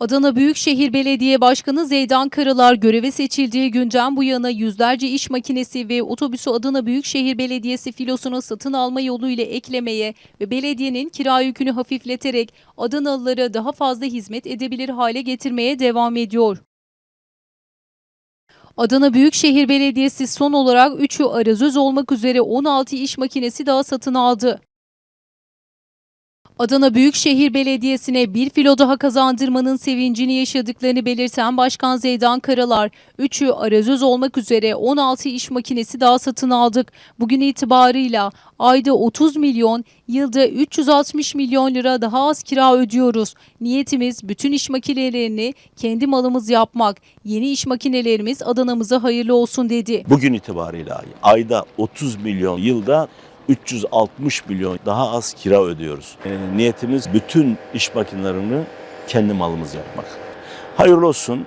Adana Büyükşehir Belediye Başkanı Zeydan Karalar göreve seçildiği günden bu yana yüzlerce iş makinesi ve otobüsü Adana Büyükşehir Belediyesi filosuna satın alma yoluyla eklemeye ve belediyenin kira yükünü hafifleterek Adanalılara daha fazla hizmet edebilir hale getirmeye devam ediyor. Adana Büyükşehir Belediyesi son olarak 3'ü arazöz olmak üzere 16 iş makinesi daha satın aldı. Adana Büyükşehir Belediyesi'ne bir filo daha kazandırmanın sevincini yaşadıklarını belirten Başkan Zeydan Karalar, 3'ü arazöz olmak üzere 16 iş makinesi daha satın aldık. Bugün itibarıyla ayda 30 milyon, yılda 360 milyon lira daha az kira ödüyoruz. Niyetimiz bütün iş makinelerini kendi malımız yapmak. Yeni iş makinelerimiz Adana'mıza hayırlı olsun dedi. Bugün itibariyle ayda 30 milyon, yılda 360 milyon daha az kira ödüyoruz. E, niyetimiz bütün iş makinelerini kendi malımız yapmak. Hayırlı olsun.